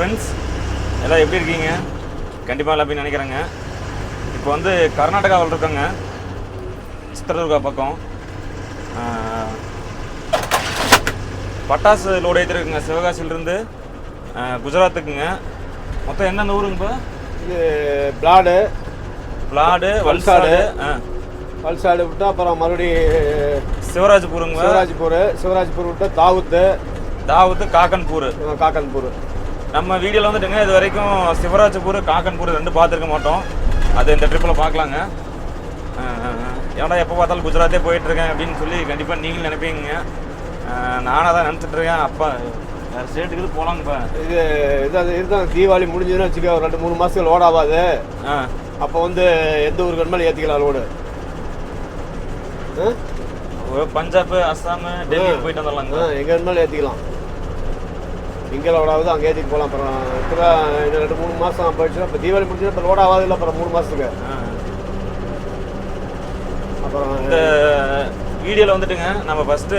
Friends எல்லாம் எப்படி இருக்கீங்க? கண்டிப்பாக எல்லாம் போய் நினைக்கிறேங்க. இப்போ வந்து கர்நாடகாவில் இருக்கோங்க. சித்திரதுர்கா பக்கம். பட்டாசு லோடு ஏற்றிருக்குங்க சிவகாசியிலிருந்து குஜராத்துக்குங்க. மொத்தம் என்னென்ன ஊருங்க இப்போ? இது பிளாடு பிளாடு வல்சாடு. வல்சாடு ஆ. வல்சாடு விட்டு அப்புறம் மறுபடியும் சிவராஜ்பூருங்க சிவராஜ்பூர் சிவராஜ்பூர் விட்டு தாவூத்து தாவூத்து காக்கன்பூர். காக்கன்பூர். நம்ம வீடியோவில் வந்துட்டுங்க இது வரைக்கும் சிவராஜ்பூர் காக்கன்பூர் ரெண்டு பார்த்துருக்க மாட்டோம். அது இந்த ட்ரிப்பில் பார்க்கலாங்க. ஏன்டா எப்போ பார்த்தாலும் குஜராத்தே போயிட்டுருக்கேன் அப்படின்னு சொல்லி கண்டிப்பாக நீங்களும் நினைப்பீங்க நானாக தான் நினச்சிட்டு இருக்கேன். அப்பா வேறு ஸ்டேட்டுக்கு இது போகலாங்கப்பா இது இது இதுதான். தீபாவளி முடிஞ்சதுன்னு வச்சுக்க ஒரு ரெண்டு மூணு மாதத்துக்கு லோட் ஆகாது. ஆ. அப்போ வந்து எந்த ஊருக்கு வேணுமாலும் ஏற்றிக்கலாம் லோடு பஞ்சாப் அஸ்ஸாம் டெல்லி போயிட்டு வந்துடலாங்க. எங்கே வேணுமாலும் ஏற்றிக்கலாம் இங்கே லோட் ஆகுது அங்கே ஏற்றிட்டு போகலாம் அப்புறம் இப்போ இது ரெண்டு மூணு மாதம் போயிடுச்சுன்னா இப்போ தீபாவளி முடிஞ்சது இப்போ லோட் ஆகாது இல்லை அப்புறம் மூணு மாதத்துக்கு அப்புறம் இந்த வீடியோவில் வந்துட்டுங்க நம்ம ஃபஸ்ட்டு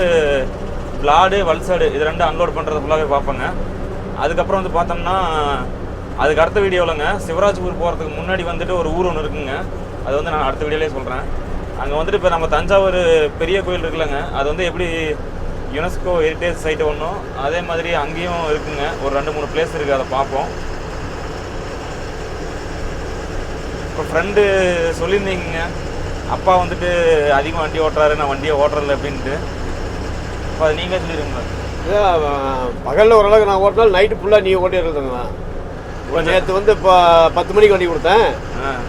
பிளாடு வல்சாடு இது ரெண்டும் அன்லோட் பண்ணுறது ஃபுல்லாகவே பார்ப்போங்க. அதுக்கப்புறம் வந்து பார்த்தோம்னா அதுக்கு அடுத்த வீடியோவிலங்க சிவராஜ்பூர் போகிறதுக்கு முன்னாடி வந்துட்டு ஒரு ஊர் ஒன்று இருக்குங்க. அது வந்து நான் அடுத்த வீடியோலேயே சொல்கிறேன் அங்கே வந்துட்டு இப்போ நம்ம தஞ்சாவூர் பெரிய கோயில் இருக்குல்லங்க அது வந்து எப்படி யுனெஸ்கோ ஹெரிட்டேஜ் சைட்டு ஒன்றும் அதே மாதிரி அங்கேயும் இருக்குங்க. ஒரு ரெண்டு மூணு பிளேஸ் இருக்குது அதை பார்ப்போம். இப்போ ஃப்ரெண்டு சொல்லியிருந்தீங்க அப்பா வந்துட்டு அதிகமாக வண்டி ஓட்டுறாரு நான் வண்டியை ஓட்டுறதில்ல அப்படின்ட்டு. அப்போ அது நீங்களே சொல்லிடுங்க பகலில் ஓரளவுக்கு நான் ஓட்டினாலும் நைட்டு ஃபுல்லாக நீ ஓட்டிடுறதுங்க இப்போ நேற்று வந்து இப்போ பத்து மணிக்கு வண்டி கொடுத்தேன்.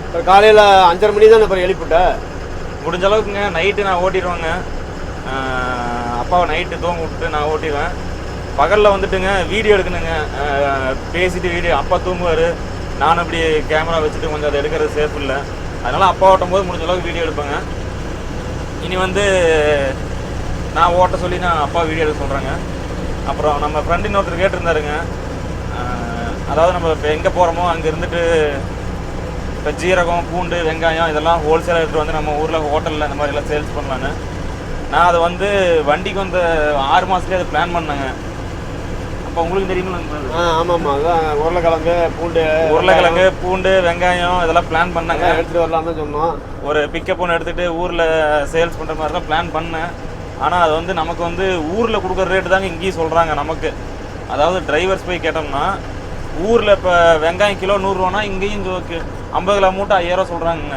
இப்போ காலையில் அஞ்சரை மணி தான் அப்புறம் எழுப்பிவிட்டேன் முடிஞ்ச அளவுக்குங்க நைட்டு நான் ஓட்டிடுவேங்க. அப்பாவை நைட்டு தூங்க விட்டு நான் ஓட்டிடுவேன். பகலில் வந்துட்டுங்க வீடியோ எடுக்கணுங்க. பேசிட்டு வீடியோ அப்பா தூங்குவார். நானும் இப்படி கேமரா வச்சுட்டு கொஞ்சம் அதை எடுக்கிறது சேஃப் இல்லை. அதனால் அப்பா ஓட்டும் போது முடிஞ்ச அளவுக்கு வீடியோ எடுப்பேங்க. இனி வந்து நான் ஓட்ட சொல்லி நான் அப்பா வீடியோ எடுக்க சொல்கிறேங்க அப்புறம் நம்ம ஃப்ரெண்டு இன்னொருத்தர் கேட்டிருந்தாருங்க. அதாவது நம்ம இப்போ எங்கே போகிறோமோ அங்கே இருந்துட்டு இப்போ ஜீரகம் பூண்டு வெங்காயம் இதெல்லாம் ஹோல்சேலாக எடுத்துகிட்டு வந்து நம்ம ஊரில் ஹோட்டலில் இந்த மாதிரிலாம் சேல்ஸ் பண்ணலான்னு. நான் அதை வந்து வண்டிக்கு வந்து ஆறு மாதத்துலேயே அதை பிளான் பண்ணேங்க. அப்போ உங்களுக்கு தெரியுமா ஆ ஆமாம்மா. அதான் உருளைக்கிழங்கு பூண்டு உருளைக்கிழங்கு பூண்டு வெங்காயம் இதெல்லாம் பிளான் பண்ணேங்க. எடுத்துகிட்டு வரலாம் தான் சொன்னோம். ஒரு பிக்கப் ஒன்று எடுத்துகிட்டு ஊரில் சேல்ஸ் பண்ணுற மாதிரி தான் பிளான் பண்ணேன். ஆனால் அது வந்து நமக்கு வந்து ஊரில் கொடுக்குற ரேட்டு தாங்க இங்கேயும் சொல்கிறாங்க நமக்கு. அதாவது டிரைவர்ஸ் போய் கேட்டோம்னா ஊரில் இப்போ வெங்காயம் கிலோ நூறுரூவானா இங்கேயும் ஐம்பது கிலோ மூட்டை ஐயாயிரம் சொல்கிறாங்க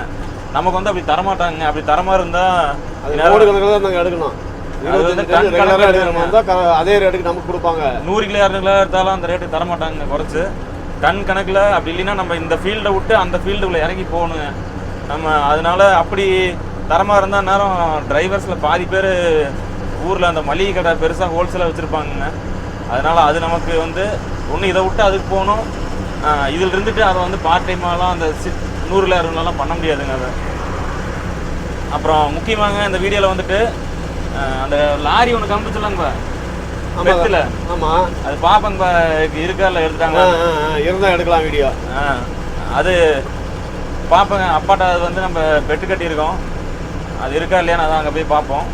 நமக்கு வந்து அப்படி தரமாட்டாங்க. அப்படி தரமாக இருந்தால் அது லோடு கணக்கில் தான் நாங்கள் எடுக்கணும். அது ரேட்டுக்கு நமக்கு கொடுப்பாங்க. நூறு கிலோ இரநூறு கிலோ எடுத்தாலும் அந்த ரேட்டு தரமாட்டாங்க குறைச்சு. டன் கணக்கில் அப்படி இல்லைன்னா நம்ம இந்த ஃபீல்டை விட்டு அந்த ஃபீல்டுக்குள்ளே இறங்கி போகணுங்க நம்ம அதனால அப்படி தரமாக இருந்தால் நேரம் டிரைவர்ஸில் பாதி பேர் ஊரில் அந்த மளிகை கடை பெருசாக ஹோல்சேலாக வச்சுருப்பாங்கங்க. அதனால் அது நமக்கு வந்து ஒன்று இதை விட்டு அதுக்கு போகணும். இதில் இருந்துட்டு அதை வந்து பார்ட் டைமாலாம் அந்த நூறுல இரநூறுலாம் பண்ண முடியாதுங்க அதை. அப்புறம் முக்கியமாங்க இந்த வீடியோவில் வந்துட்டு அந்த லாரி ஒன்று காமிச்சுலாங்க பெத்தில் ஆமாம் ஆமாம் அது பாப்பங்க இருக்கா இல்லை எடுத்துட்டாங்க? இருந்தால் எடுக்கலாம் வீடியோ. ஆ, அது பார்ப்பேங்க அப்பாட்ட அது வந்து நம்ம பெட்டு கட்டியிருக்கோம். அது இருக்கா இல்லையான்னு அதான் அங்கே போய் பார்ப்போம்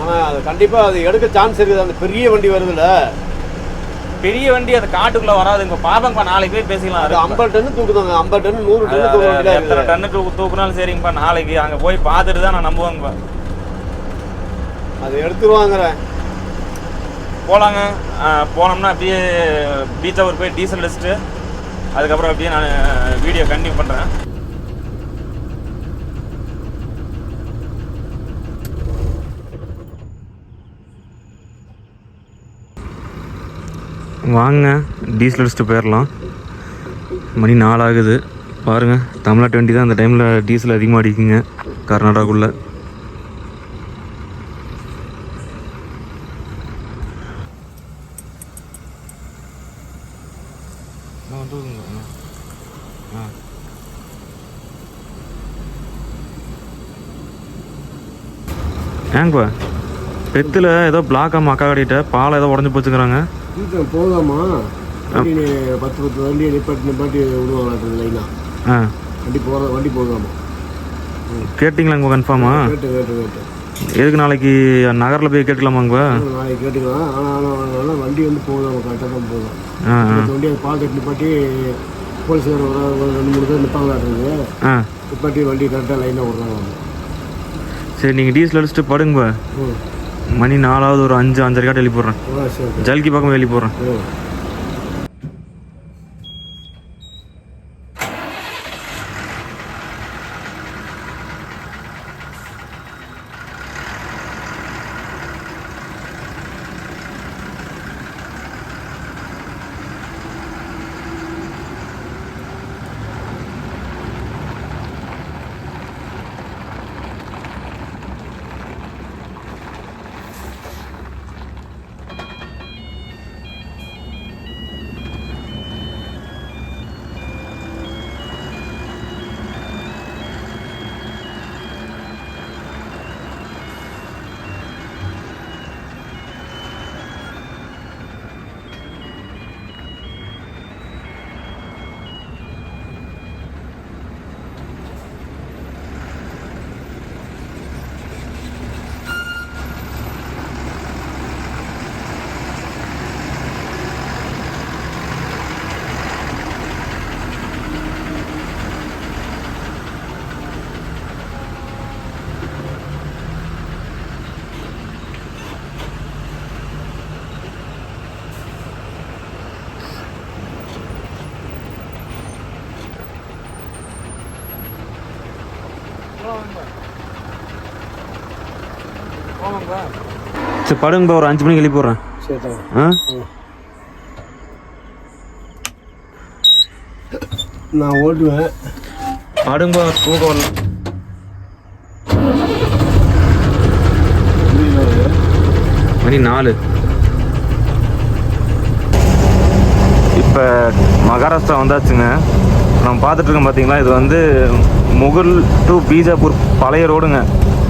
ஆனால் அது கண்டிப்பாக அது எடுக்க சான்ஸ் இருக்குது. அந்த பெரிய வண்டி வருதுல்ல பெரிய வண்டி அது காட்டுக்குள்ள வராது இப்போ பாப்பங்கப்பா நாளைக்கு போய் பேசிக்கலாம். அது ஐம்பது டன்னு தூக்குதாங்க. ஐம்பது டன் நூறு டன் தூக்க எத்தனை டன்னுக்கு தூக்குனாலும் சரிங்கப்பா நாளைக்கு அங்கே போய் பார்த்துட்டு தான் நான் நம்புவேங்கப்பா. அது எடுத்துருவாங்கிறேன் போகலாங்க போனோம்னா அப்படியே பீச் அவர் போய் டீசல் அடிச்சுட்டு அதுக்கப்புறம் அப்படியே நான் வீடியோ கண்டினியூ பண்ணுறேன் வாங்க டீசல் அடிச்சுட்டு போயிடலாம் மணி நாலாகுது. பாருங்கள் தமிழ்நாட்டு வண்டி தான் அந்த டைமில் டீசல் அதிகமாக அடிக்குங்க கர்நாடகாக்குள்ளே. ஏங்கப்பா பெத்தில் ஏதோ பிளாக்காம அக்கா கட்டிட்ட பால் ஏதோ உடஞ்சி போச்சுக்கிறாங்க சீக்கிரம் போதாமா வண்டி நீ பத்து பத்து வண்டியை நிப்பாட்டி நிப்பாட்டி விடுவாங்க லைனாக ஆ. வண்டி போகிற வண்டி போகாமா. கேட்டிங்களா உங்கள் கன்ஃபார்மா கேட்டு கேட்டு கேட்டு எதுக்கு நாளைக்கு நகரில் போய் கேட்கலாமாங்க நாளைக்கு கேட்டுக்கலாம். ஆனால் ஆனால் வண்டி வந்து போதும் கரெக்டாக தான் போதும் வண்டி அது பாக்கெட் நிப்பாட்டி போலீஸ்கார் ஒரு ரெண்டு மூணு பேர் நிற்பாங்களாட்டுருக்கு ஆ. நிப்பாட்டி வண்டி கரெக்டாக லைனாக விட்றாங்க. சரி நீங்கள் டீசல் அடிச்சுட்டு படுங்க ம். மணி நாலாவது ஒரு அஞ்சு அஞ்சரை காட்டு எழுப்பி போடுறேன் ஜல்கி பக்கம் வெளியே போடுறேன். சரி படுங்க ஒரு அஞ்சு மணிக்கு எழுப்பி தான் ஆ? நான் ஓட்டுவேன் படுங்க தூக்கம் வரல. மணி நாலு. இப்போ மகாராஷ்டிரா வந்தாச்சுங்க. நம்ம பார்த்துட்டு இருக்கோம் பார்த்தீங்களா இது வந்து முகுல் டு பீஜாப்பூர் பழைய ரோடுங்க.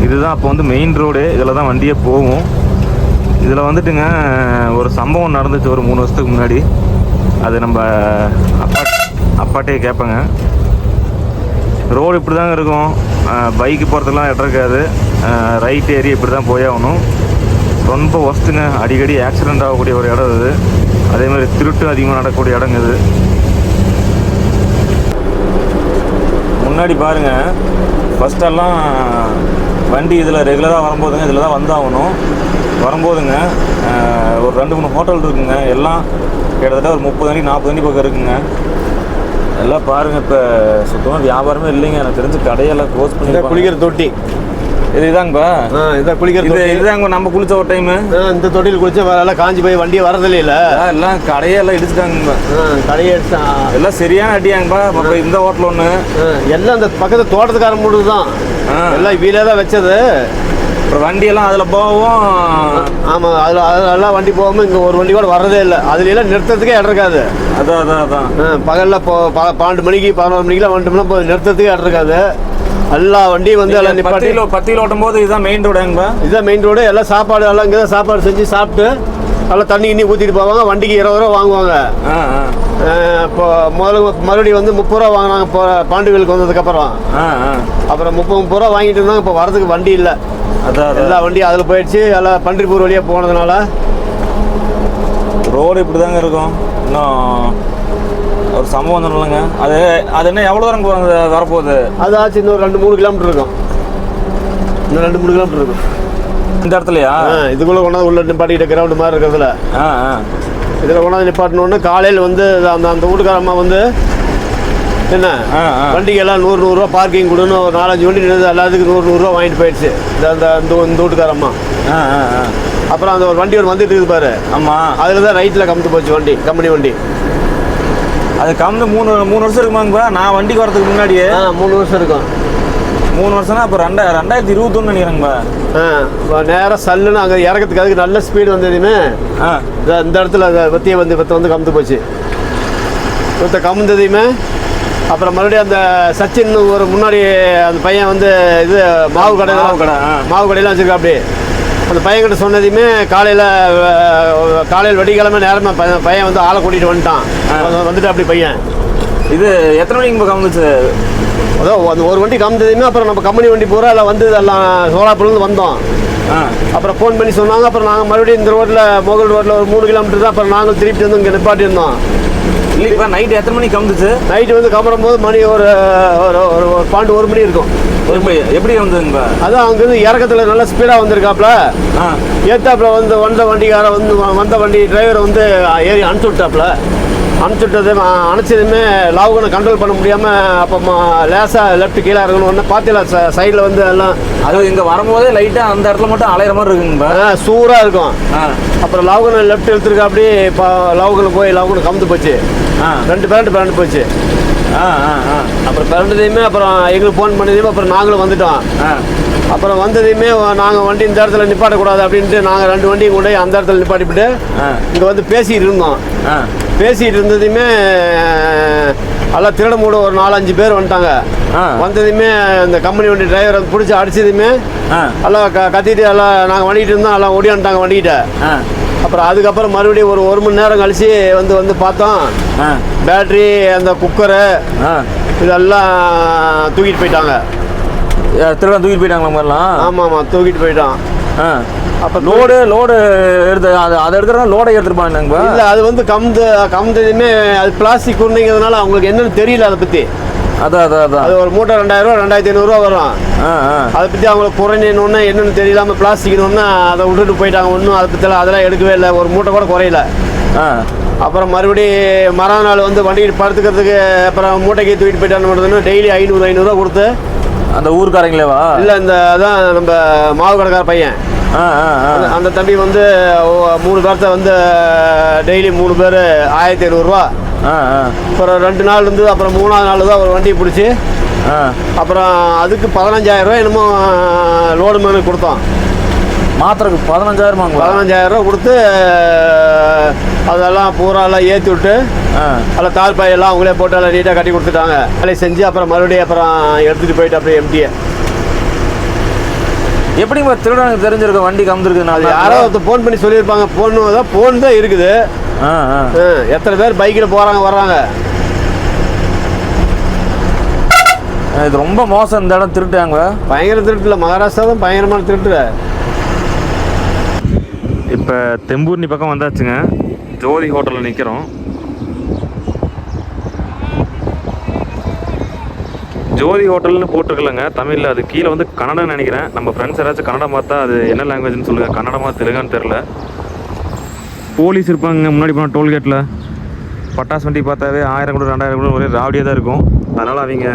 இதுதான் அப்போ வந்து மெயின் ரோடு இதில் தான் வண்டியே போகும். இதில் வந்துட்டுங்க ஒரு சம்பவம் நடந்துச்சு ஒரு மூணு வருஷத்துக்கு முன்னாடி. அது நம்ம அப்பா அப்பாட்டையே கேட்பேங்க. ரோடு இப்படி தாங்க இருக்கும் பைக்கு போகிறதுலாம் இடம் இருக்காது. ரைட் ஏறி இப்படி தான் போயாகணும் ரொம்ப ஒஸ்ட்டுங்க அடிக்கடி ஆக்சிடெண்ட் ஆகக்கூடிய ஒரு இடம் இது. அதே மாதிரி திருட்டு அதிகமாக நடக்கக்கூடிய இடங்க இது. முன்னாடி பாருங்கள் ஃபஸ்ட்டெல்லாம் வண்டி இதில் ரெகுலராக வரும்போதுங்க இதில் தான் வந்தாகணும். வரும்போதுங்க ஒரு ரெண்டு மூணு ஹோட்டல் இருக்குங்க. எல்லாம் கிட்டத்தட்ட ஒரு முப்பது அடி நாற்பது அடி பக்கம் இருக்குங்க. எல்லாம் பாருங்க இப்போ சுத்தமாக வியாபாரமே இல்லைங்க. எனக்கு தெரிஞ்சு கடையெல்லாம் க்ளோஸ் பண்ணி குளிக்கிற தொட்டி. இது இதாங்கப்பா இதான் குளிக்கிற இது இதுதாங்க நம்ம குளிச்ச ஒரு டைமு இந்த தொட்டியில் குளிச்சா எல்லாம் காஞ்சி போய் வண்டியை வரதில்லை இல்லை? எல்லாம் கடையெல்லாம் இடிச்சுட்டாங்கப்பா. கடையை எல்லாம் சரியான அடியாங்கப்பா. இந்த ஹோட்டல் ஒன்று எல்லாம் அந்த பக்கத்து தோட்டத்துக்காரன் மூடு தான். எல்லாம் வீலே தான் வச்சது. அப்புறம் வண்டியெல்லாம் அதில் போகவும் ஆமாம் அதில் அதில் எல்லாம் வண்டி போகாமல் இங்கே ஒரு வண்டி கூட வர்றதே இல்லை. அதுல எல்லாம் நிறுத்தத்துக்கே இடம் இருக்காது. அதான் அதான் அதான். பகல்ல இப்போ ப- பன்னெண்டு மணிக்கு பதினோரு மணிக்கெல்லாம் வந்துட்டோம்னா இப்போ நிறுத்தத்துக்கே இடம் இருக்காது. எல்லா வண்டியும் வந்து எல்லாம் நிப்பாட்டி பத்தியில் ஓட்டும் போது இதுதான் மெயின் ரோடுங்கப்பா இதுதான் மெயின் ரோடு எல்லாம் சாப்பாடு எல்லாம் இங்கே தான் சாப்பாடு செஞ்சு சாப்பிட்டு எல்லாம் தண்ணி கிண்ணி ஊற்றிட்டு போவாங்க வண்டிக்கு இருபது ரூபா வாங்குவாங்க. இப்போ முதல்ல மறுபடியும் வந்து முப்பது ரூபா வாங்கினாங்க இப்போ பாண்டிவேலுக்கு வந்ததுக்கப்புறம். ஆ ஆ. அப்புறம் முப்பது முப்பது ரூபா வாங்கிட்டு இருந்தாங்க இப்போ வரதுக்கு வண்டி இல்லை. அதான் எல்லா வண்டியும் அதில் போயிடுச்சு எல்லாம் பன்றிப்பூர் வழியாக போனதுனால. ரோடு இப்படி தாங்க இருக்கும். இன்னும் ஒரு சம்பவம் இல்லைங்க அது அது என்ன எவ்வளோ தூரம் வரப்போகுது? அது ஆச்சு இன்னும் ரெண்டு மூணு கிலோமீட்டர் இருக்கும். இன்னும் ரெண்டு மூணு கிலோமீட்டர் இருக்கும். இந்த இடத்துலையா? இதுக்குள்ளே கொண்டாந்து உள்ள நிப்பாட்டிக்கிட்ட கிரவுண்டு மாதிரி இருக்கிறதுல. இதில் கொண்டாந்து நிப்பாட்டினோடனே காலையில் வந்து அந்த அந்த வீட்டுக்காரம்மா வந்து என்ன? ஆ ஆ. வண்டிக்கு எல்லாம் நூறு நூறுரூவா பார்க்கிங் கொடுன்னு ஒரு நாலஞ்சு வண்டி நின்று எல்லாத்துக்கும் நூறு நூறுரூவா வாங்கிட்டு போயிடுச்சு. இந்த அந்த இந்த வீட்டுக்காரம்மா. அப்புறம் அந்த ஒரு வண்டி ஒரு வந்துட்டு இருக்குது பாரு. ஆமாம் அதில் தான் ரைட்டில் கமுத்து போச்சு வண்டி. கம்பெனி வண்டி. அது கம்மிந்து மூணு மூணு வருஷம் இருக்குமாங்கப்பா நான் வண்டிக்கு வரதுக்கு முன்னாடியே. மூணு வருஷம் இருக்கும். மூணு வருஷம்னா அப்போ ரெண்டா ரெண்டாயிரத்தி இருபத்தொன்னு நினைக்கிறேங்கப்பா ஆ நேராக சல்லுன்னு அங்கே இறக்கத்துக்கு அதுக்கு நல்ல ஸ்பீடு வந்ததுமே ஆ. இந்த- இடத்துல வெத்தியை வந்து வெத்த வந்து கமுத்து போச்சு. வெத்த கமுந்ததையுமே அப்புறம் மறுபடியும் அந்த சச்சின் ஒரு முன்னாடி அந்த பையன் வந்து இது மாவு கடை மாவு கடை. மாவு கடையெல்லாம் வச்சிருக்கா அப்படி. அந்த பையன்கிட்ட சொன்னதையுமே காலையில் காலையில் வெடிக்கிழமை நேரமாக பையன் பையன் வந்து ஆளை கூட்டிகிட்டு வந்துட்டான். வந்துட்டு அப்படி பையன். இது எத்தனை மணிக்கு கவுந்துச்சு அதான் ஒரு வண்டி கம்மியதுமே அப்புறம் நம்ம கம்பெனி வண்டி பூரா எல்லாம் வந்து எல்லாம் சோலாப்பூர்லேருந்து வந்தோம். அப்புறம் ஃபோன் பண்ணி சொன்னாங்க அப்புறம் நாங்கள் மறுபடியும் இந்த ரோட்டில் மோகல் ரோட்டில் ஒரு மூணு கிலோமீட்டர் தான் அப்புறம் நாங்கள் திருப்பி வந்து இங்கே நிப்பாட்டியிருந்தோம் இல்லை இப்போ நைட் எத்தனை மணிக்கு கவுந்துச்சு நைட்டு வந்து கமரும் போது மணி ஒரு ஒரு ஒரு ஒரு பாண்டு ஒரு மணி இருக்கும். எப்படி எப்படி வந்ததுங்க அதான் அங்கேருந்து இறக்கத்தில் நல்லா ஸ்பீடாக வந்திருக்காப்புல ஆ. ஏத்தாப்புல வந்து வந்த வண்டிக்கார வந்து வந்த வண்டி டிரைவர் வந்து ஏறி அனுப்பிச்சு விட்டாப்புல அனுப்பிச்சு விட்டது அனுப்பிச்சதுமே லாவுகனை கண்ட்ரோல் பண்ண முடியாமல் அப்போ லேசாக லெஃப்ட் கீழே இறங்கணும் ஒன்று பார்த்தீங்களா சைடில் வந்து எல்லாம் அது இங்கே வரும்போதே லைட்டாக அந்த இடத்துல மட்டும் அலையிற மாதிரி இருக்குங்க சூறாக இருக்கும். ஆ. அப்புறம் லவுகனை லெஃப்ட் எடுத்துருக்கா அப்படி இப்போ லவுகனை போய் லவுகனை கமுந்து போச்சு. ஆ. ரெண்டு பேரண்ட் பிறண்டு போச்சு. அப்புறம் பிறண்டதையுமே அப்புறம் எங்களுக்கு ஃபோன் பண்ணதையுமே அப்புறம் நாங்களும் வந்துட்டோம். அப்புறம் வந்ததையுமே நாங்கள் வண்டி இந்த இடத்துல நிப்பாட்டக்கூடாது அப்படின்ட்டு நாங்கள் ரெண்டு வண்டியும் போய் அந்த இடத்துல நிப்பாட்டிவிட்டு இங்கே வந்து பேசிகிட்டு இருந்தோம். பேசிகிட்டு இருந்ததையுமே எல்லாம் திருட மூட ஒரு நாலஞ்சு பேர் வந்துட்டாங்க. வந்ததுமே அந்த கம்பெனி வண்டி டிரைவர் வந்து பிடிச்சி அடிச்சதுமே எல்லாம் க கத்திட்டு எல்லாம் நாங்கள் வண்டிகிட்டு இருந்தோம் எல்லாம் ஓடியாந்துட்டாங்க வண்டிகிட்ட ஆ. அப்புறம் அதுக்கப்புறம் மறுபடியும் ஒரு ஒரு மணி நேரம் கழிச்சு வந்து வந்து பார்த்தோம். பேட்ரி அந்த குக்கரு இதெல்லாம் தூக்கிட்டு போயிட்டாங்க. திருடன் தூக்கிட்டு போயிட்டாங்களா மாதிரிலாம் ஆமாம் ஆமாம் தூக்கிட்டு போயிட்டான். அப்போ லோடு லோடு எடுத்து அது அதை எடுக்கிறதா லோடை எடுத்துருப்பாங்க இல்லை அது வந்து கமுந்து கமுந்ததுமே அது பிளாஸ்டிக் உருண்டைங்கிறதுனால அவங்களுக்கு என்னன்னு தெரியல அதை பற்றி அதான் அதான் அதான். அது ஒரு மூட்டை ரெண்டாயிரம் ரூபா ரெண்டாயிரத்தி ஐநூறுரூவா வரும். அதை பற்றி அவங்களுக்கு குறைஞ்சோன்னு என்னன்னு தெரியலாம பிளாஸ்டிக்னு அதை விட்டுட்டு போயிட்டாங்க. ஒன்றும் அதை பற்றிலாம் அதெல்லாம் எடுக்கவே இல்லை. ஒரு மூட்டை கூட குறையல. அப்புறம் மறுபடி மறுநாள் வந்து வண்டிக்கு படுத்துக்கிறதுக்கு அப்புறம் மூட்டைக்கு தூக்கிட்டு போயிட்டான்னு டெய்லி ஐநூறு ஐநூறுரூவா கொடுத்து. அந்த ஊருக்காரங்களேவா? இல்லை இந்த அதான் நம்ம மாவு கடைக்கார பையன். அந்த- அந்த தம்பி வந்து மூணு பேர்த்த வந்து டெய்லி மூணு பேர் ஆயிரத்தி ஐநூறுரூவா அப்புறம் ரெண்டு நாள் இருந்து அப்புறம் மூணாவது நாள் தான் ஒரு வண்டியை பிடிச்சி அப்புறம் அதுக்கு பதினஞ்சாயிரம் ரூபாய் என்னமோ லோடு மேனு கொடுத்தோம் மாத்திரைக்கு பதினஞ்சாயிரம் ரூபா கொடுத்து அதெல்லாம் பூரா எல்லாம் ஏற்றி விட்டு அதில் தால் பாயெல்லாம் அவங்களே போட்டு எல்லாம் நீட்டாக கட்டி கொடுத்துட்டாங்க. வேலையை செஞ்சு அப்புறம் மறுபடியும் அப்புறம் எடுத்துகிட்டு போயிட்டு அப்படியே எம்டியை எப்படிங்க திருடனுக்கு தெரிஞ்சிருக்க வண்டி அது கம்ந்துருக்கு யாரோ ஒருத்தர் ஃபோன் பண்ணி சொல்லியிருப்பாங்க. ஃபோன் தான் ஃபோன் தான் இருக்குது. ஆ ஆ. ஆ, எத்தனை பேர் பைக்கில் போகிறாங்க வர்றாங்க? இது ரொம்ப மோசம் இந்த இடம் திருட்டாங்க பயங்கர திருட்டுல மகாராஷ்டிரா தான் பயங்கரமான திருட்டு இப்போ தெம்பூர்னி பக்கம் வந்தாச்சுங்க. ஜோதி ஹோட்டலில் நிற்கிறோம் ஜோதி ஹோட்டல்னு போட்டிருக்கலங்க. தமிழில் அது கீழே வந்து கன்னடம் நினைக்கிறேன். நம்ம ஃப்ரெண்ட்ஸ் யாராச்சும் கன்னடம் பார்த்தா அது என்ன லாங்குவேஜ்னு சொல்லுங்கள் கன்னடமா தெலுங்கான்னு தெரில போலீஸ் இருப்பாங்க முன்னாடி போனால் டோல்கேட்டில் பட்டாசு வண்டி பார்த்தாவே ஆயிரம் கூட ரெண்டாயிரம் கூட ஒரே ராவடியாக தான் இருக்கும். அதனால் அவங்க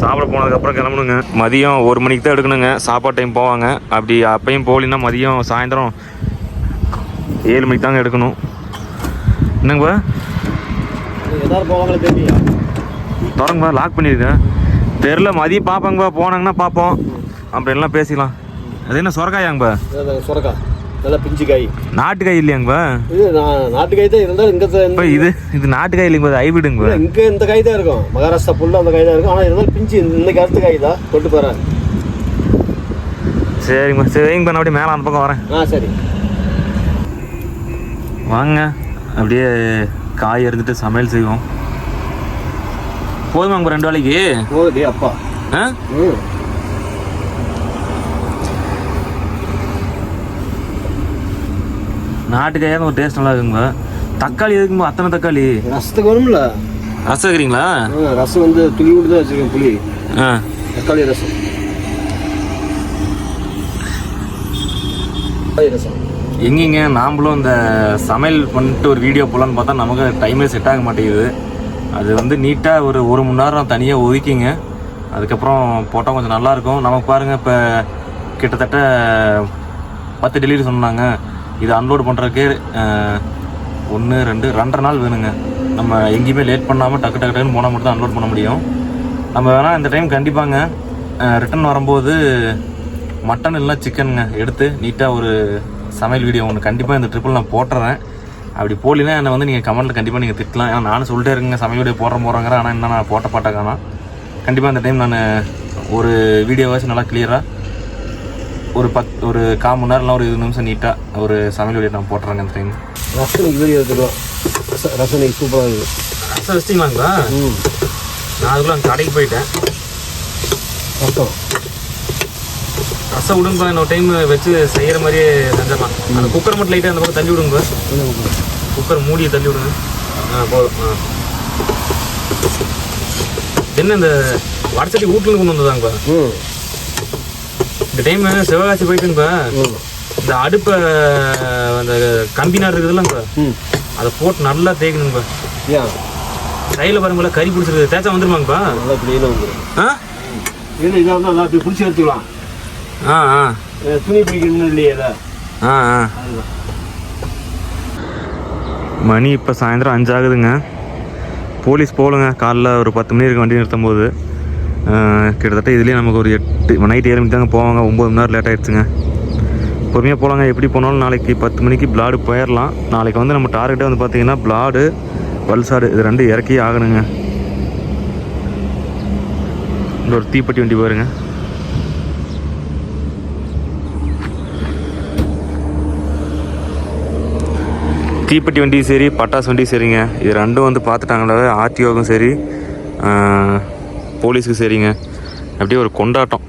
சாப்பிட போனதுக்கப்புறம் கிளம்பணுங்க மதியம் ஒரு மணிக்கு தான் எடுக்கணுங்க. சாப்பாடு டைம் போவாங்க. அப்படி அப்பயும் போகலின்னா மதியம் சாயந்தரம் ஏழு மணிக்கு தாங்க எடுக்கணும். என்னங்கப்பா போவாங்களே தெரியும் தொடங்கப்பா லாக் பண்ணியிருக்கேன் தெரில மதியம் பார்ப்பாங்கப்பா போனாங்கன்னா பார்ப்போம் அப்படின்லாம் பேசிக்கலாம். அது என்ன சொரக்காயாங்கப்பா சுரக்கா? நல்லா பிஞ்சு காய் நாட்டுக்காய் இல்லையாங்கப்பா இது நாட்டு காய் தான் இருந்தாலும் இங்கே இது இது நாட்டுக்காய் இல்லைங்கப்பா ஹைபிரிடுங்கப்பா இங்கே இந்த காய் தான் இருக்கும். மகாராஷ்டிரா ஃபுல்லாக அந்த காய் தான் இருக்கும். ஆனால் இருந்தாலும் பிஞ்சு இன்னைக்கு அடுத்த காய் தான். கொண்டு போகிறேன் சரிங்கப்பா சரி வைங்கப்பா நான் அப்படியே மேலே அந்த பக்கம் வரேன். ஆ சரி. வாங்க அப்படியே காய் அறுத்துட்டு சமையல் செய்வோம். போதுமாங்க ரெண்டு வேலைக்கு? போகுது அப்பா. ஆ? நாட்டுக்காயாக ஒரு டேஸ்ட் நல்லா இருக்குங்க தக்காளி எதுக்குங்க அத்தனை தக்காளி? ரசத்துக்கு வரும்ல. ரசம் வைக்கிறீங்களா? ஆ, ரசம் வந்து துளி விட்டு தான் வச்சுருக்கேன் புளி. ஆ. தக்காளி ரசம். எங்கேங்க? நாமளும் இந்த சமையல் பண்ணிட்டு ஒரு வீடியோ போடலான்னு பார்த்தா நமக்கு டைமே செட் ஆக மாட்டேங்குது. அது வந்து நீட்டாக ஒரு ஒரு மணி நேரம் தனியாக ஒதுக்கிங்க. அதுக்கப்புறம் போட்டால் கொஞ்சம் நல்லாயிருக்கும் நமக்கு பாருங்கள் இப்போ கிட்டத்தட்ட பத்து டெலிவரி சொன்னாங்க. இது அன்லோட் பண்ணுறதுக்கே ஒன்று ரெண்டு ரெண்டரை நாள் வேணுங்க. நம்ம எங்கேயுமே லேட் பண்ணாமல் டக்கு டக்கு டக்குன்னு போனால் மட்டும் தான் அன்லோட் பண்ண முடியும். நம்ம வேணால் இந்த டைம் கண்டிப்பாங்க. ரிட்டர்ன் வரும்போது மட்டன் இல்லைனா சிக்கனுங்க எடுத்து நீட்டாக ஒரு சமையல் வீடியோ ஒன்று கண்டிப்பாக இந்த ட்ரிப்பில் நான் போட்டுறேன். அப்படி போடலினா என்னை வந்து நீங்கள் கமெண்ட்டில் கண்டிப்பாக நீங்கள் திட்டலாம். ஏன்னா நானும் சொல்லிட்டே இருக்கேங்க சமையல் வீடியோ போடுற போகிறேங்கிற ஆனால் என்ன நான் போட்ட பாட்ட காணோம். கண்டிப்பாக இந்த டைம் நான் ஒரு வீடியோவாச்சும் நல்லா கிளியராக ஒரு பத் ஒரு கால் மணி நேரம் இல்லை ஒரு இருபது நிமிஷம் நீட்டாக ஒரு சமையல் வீடியோ நான் போட்டுறேங்க இந்த டைம் ரசம் இது எடுத்துக்கலாம் ரசம் இன்னைக்கு சூப்பராக இருக்குது ரசம் வச்சிட்டீங்களாங்களா? ம். நான் அதுக்குள்ள அங்கே கடைக்கு போயிட்டேன். ரசம். ரசம் விடுங்க இன்னொரு டைம் வச்சு செய்கிற மாதிரியே செஞ்சிடலாம். அந்த குக்கர் மட்டும் லைட்டாக அந்த பக்கம் தள்ளி விடுங்க. குக்கர் மூடியை தள்ளி விடுங்க. ஆ போதும். ஆ. என்ன இந்த வடச்சட்டி வீட்டுல கொண்டு வந்ததாங்கப்பா இந்த டைம் சிவகாசி போயிட்டுங்கப்பா இந்த அடுப்பை அந்த கம்பினார் இருக்குதுல்லங்கப்பா அதை போட்டு நல்லா தேய்க்கணுங்கப்பா ஏன்? கையில் பாருங்களா கறி பிடிச்சிருக்கு தேய்ச்சா வந்துருமாங்கப்பா நல்லா க்ளீனாக வந்துடும் ஆ? இல்லை இதை வந்து நல்லா பிடிச்சி எடுத்துக்கலாம். ஆ ஆ. துணி பிடிக்கணும் இல்லையா ஆ ஆ. அதுதான். மணி இப்போ சாயந்தரம் அஞ்சாகுதுங்க. போலீஸ் போகலங்க. காலைல ஒரு பத்து மணி இருக்கு வண்டி நிறுத்தும் போது கிட்டத்தட்ட இதுலேயே நமக்கு ஒரு எட்டு நைட் ஏழு மணிக்கு தாங்க போவாங்க. ஒம்பது மணி நேரம் லேட் ஆகிடுச்சுங்க பொறுமையாக போகலாங்க எப்படி போனாலும் நாளைக்கு பத்து மணிக்கு பிளாடு போயிடலாம் நாளைக்கு வந்து நம்ம டார்கெட்டே வந்து பார்த்தீங்கன்னா பிளாடு வல்சாடு இது ரெண்டு இறக்கி ஆகணுங்க. இந்த ஒரு தீப்பெட்டி வண்டி பாருங்க. தீப்பெட்டி வண்டியும் சரி பட்டாசு வண்டியும் சரிங்க. இது ரெண்டும் வந்து பார்த்துட்டாங்களாவே ஆர்டிஓக்கும் சரி போலீஸுக்கும் சரிங்க. அப்படியே ஒரு கொண்டாட்டம்.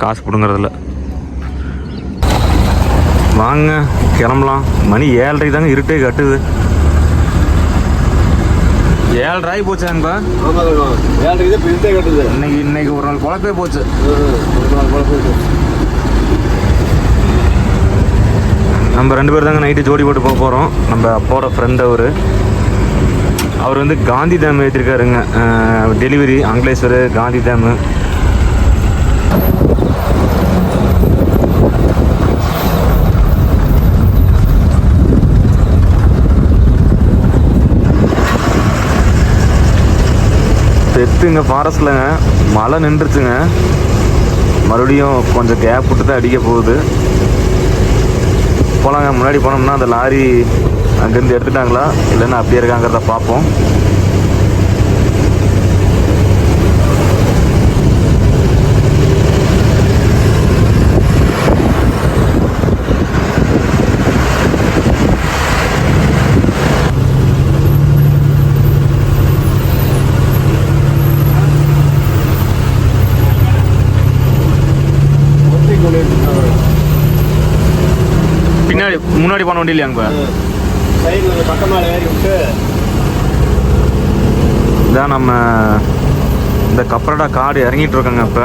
காசு பிடுங்கிறதுல. வாங்க கிளம்பலாம். மணி ஏழரை தாங்க இருட்டே கட்டுது. ஏழரை ஆமாம் வேலை இதை பிரித்தே கட்டுது. இன்னைக்கு இன்னைக்கு ஒரு நாள் குழப்பே போச்சு. ஒரு நாள் போல போயிட்டு நம்ம ரெண்டு பேர் தாங்க நைட்டு ஜோடி போட்டு போக போகிறோம் நம்ம அப்போட ஃப்ரெண்ட் அவர். அவர் வந்து காந்தி டேம் ஏற்றிருக்காருங்க டெலிவரி அங்கலேஸ்வர் காந்தி டேமு தெத்துங்க ஃபாரஸ்ட்லங்க மழை நின்றுச்சுங்க. மறுபடியும் கொஞ்சம் கேப் விட்டு தான் அடிக்க போகுது. போகலாங்க முன்னாடி போனோம்னா அந்த லாரி அங்கேருந்து எடுத்துட்டாங்களா? இல்லைன்னா அப்படியே இருக்காங்கிறத பார்ப்போம் ஒத்தி கொண்டு எடுத்துட்டாங்க பின்னாடி முன்னாடி போன வண்டி இல்லையாங்க பக்கமாக ஏறி விட்டு. இதான் நம்ம இந்த கப்பரடா காடு இறங்கிட்டு இருக்கோங்க இப்போ.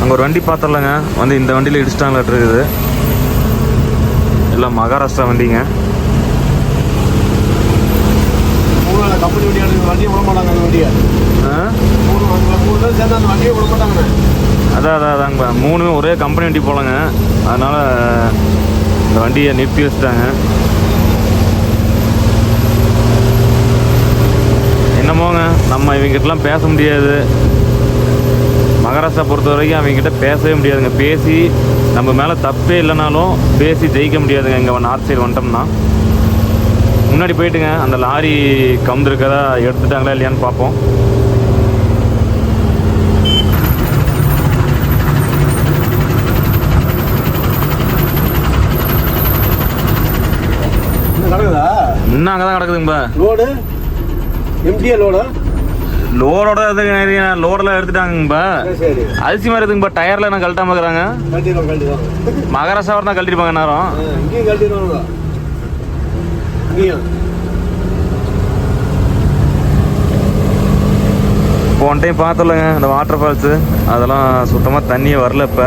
அங்கே ஒரு வண்டி பார்த்தரலங்க வந்து இந்த வண்டியில் இடிச்சிட்டாங்களாட்டு இருக்குது. எல்லாம் மகாராஷ்டிரா வண்டிங்க. கம்பெனி வண்டி எடுத்து வண்டியை விட மாட்டாங்க வண்டியை? ஆ? மூணு அந்த மூணு பேர் சேர்ந்து அந்த வண்டியை விட மாட்டாங்க அதான் அதான். அதாங்கப்பா மூணுமே ஒரே கம்பெனி வண்டி போகலங்க அதனால் இந்த வண்டியை நிறுத்தி வச்சுட்டாங்க. என்னமோங்க நம்ம இவங்ககிட்டலாம் பேச முடியாது. மகாராஷ்டிரா பொறுத்த வரைக்கும் அவங்ககிட்ட பேசவே முடியாதுங்க. பேசி நம்ம மேலே தப்பே இல்லைனாலும் பேசி ஜெயிக்க முடியாதுங்க. இங்கே நார்த் சைடு வந்துட்டோம்னா. முன்னாடி போயிட்டுங்க அந்த லாரி கவுந்துருக்கதா எடுத்துட்டாங்களா இல்லையான்னு பார்ப்போம். இன்னும் அங்கே தான் கிடக்குதுங்கப்பா லோடு எம்டிஏ லோடா லோடோட லோடெல்லாம் எடுத்துட்டாங்கப்பா அரிசி மாதிரி இருக்குங்கப்பா டயர்ல என்ன கழட்டாம இருக்கிறாங்க கழட்டிடுவோம் கழட்டிடுவாங்க மகாராஷ்டிரா தான் கழட்டிருப்பாங்க நேரம் போன டைம் பார்த்தோம்லங்க இந்த வாட்டர் ஃபால்ஸு அதெல்லாம் சுத்தமாக தண்ணியே வரல இப்போ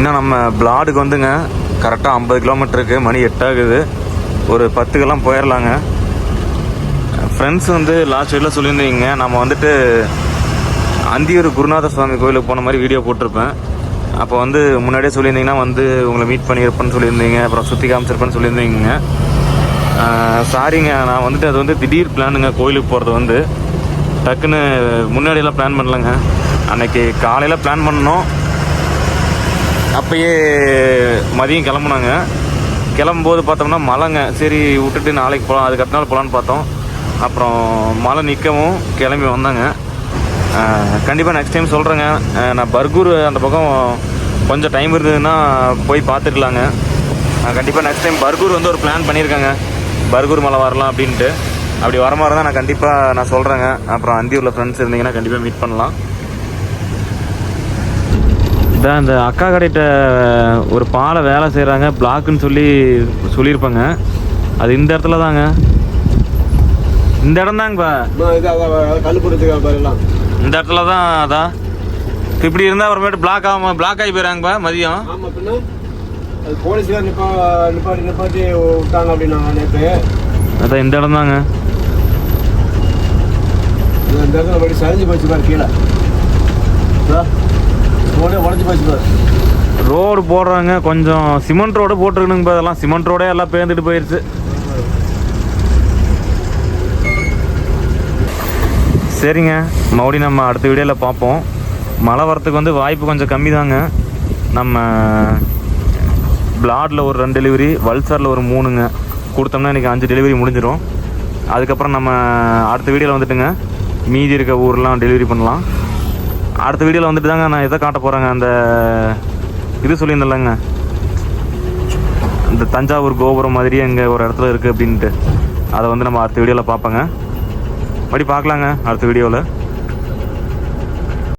இன்னும் நம்ம பிளாடுக்கு வந்துங்க. கரெக்டாக ஐம்பது கிலோமீட்டருக்கு மணி எட்டாகுது. ஒரு பத்துக்கெல்லாம் போயிடலாங்க ஃப்ரெண்ட்ஸ் வந்து லாஸ்ட் வீட்டில் சொல்லியிருந்தீங்க. நம்ம வந்துட்டு அந்தியூர் குருநாத சுவாமி கோயிலுக்கு போன மாதிரி வீடியோ போட்டிருப்பேன். அப்போ வந்து முன்னாடியே சொல்லியிருந்தீங்கன்னா வந்து உங்களை மீட் பண்ணியிருப்பேன்னு சொல்லியிருந்தீங்க. அப்புறம் சுற்றி காமிச்சிருப்பேன்னு சொல்லியிருந்தீங்க. சாரிங்க நான் வந்துட்டு அது வந்து திடீர் பிளானுங்க கோயிலுக்கு போகிறது வந்து. டக்குன்னு முன்னாடியெல்லாம் பிளான் பண்ணலங்க. அன்னைக்கு காலையில் பிளான் பண்ணோம் அப்பயே மதியம் கிளம்புனாங்க. கிளம்பும்போது பார்த்தோம்னா மழைங்க. சரி விட்டுட்டு நாளைக்கு போகலாம் அதுக்கு அடுத்த நாள் போகலான்னு பார்த்தோம். அப்புறம் மழை நிற்கவும் கிளம்பி வந்தாங்க. கண்டிப்பாக நெக்ஸ்ட் டைம் சொல்கிறேங்க நான் பர்கூர் அந்த பக்கம் கொஞ்சம் டைம் இருந்ததுன்னா போய் பார்த்துக்கலாங்க. கண்டிப்பாக நெக்ஸ்ட் டைம் பர்கூர் வந்து ஒரு பிளான் பண்ணியிருக்காங்க. பர்கூர் மலை வரலாம் அப்படின்ட்டு. அப்படி வர மாதிரி தான் நான் கண்டிப்பாக நான் சொல்கிறேங்க அப்புறம் அந்தியூரில் ஃப்ரெண்ட்ஸ் இருந்தீங்கன்னா கண்டிப்பாக மீட் பண்ணலாம். இதான் இந்த அக்கா கடைகிட்ட ஒரு பாலை வேலை செய்கிறாங்க பிளாக்குன்னு சொல்லி சொல்லியிருப்பாங்க. அது இந்த இடத்துல தாங்க. இந்த இடம் தாங்கப்பா இந்த இடத்துல தான் அதான் இப்ப இப்படி இருந்தால் அப்புறமேட்டு பிளாக் ஆகாம பிளாக் ஆகி போயிறாங்கப்பா மதியம். போலீஸ்கார் நிப்பா நிப்பாட்டி நிப்பாட்டி விட்டாங்க அப்படின்னாங்க நேற்று அதான் இந்த இடம் தாங்க. இந்த இடத்துல படி சரிஞ்சு போச்சு பாரு கீழே. ரோடே உடஞ்சி போச்சு ரோடு போடுறாங்க. கொஞ்சம் சிமெண்ட் ரோடு போட்டுருக்கணுங்க அதெல்லாம் சிமெண்ட் ரோடே எல்லாம் பேர்ந்துட்டு போயிடுச்சு சரிங்க. மறுபடியும் நம்ம அடுத்த வீடியோவில் பார்ப்போம். மழை வரத்துக்கு வந்து வாய்ப்பு கொஞ்சம் கம்மி தாங்க நம்ம பிளாடில் ஒரு ரெண்டு டெலிவரி வல்சாரில் ஒரு மூணுங்க. கொடுத்தோம்னா இன்றைக்கி அஞ்சு டெலிவரி முடிஞ்சிடும் அதுக்கப்புறம் நம்ம அடுத்த வீடியோவில் வந்துட்டுங்க. மீதி இருக்க ஊர்லாம் டெலிவரி பண்ணலாம். அடுத்த வீடியோவில் வந்துட்டு தாங்க நான் இதை காட்ட போகிறேங்க அந்த இது சொல்லியிருந்தேன்லங்க. இந்த தஞ்சாவூர் கோபுரம் மாதிரியே இங்கே ஒரு இடத்துல இருக்குது அப்படின்ட்டு. அதை வந்து நம்ம அடுத்த வீடியோவில் பார்ப்பேங்க. மறுபடி பார்க்கலாங்க அடுத்த வீடியோவில்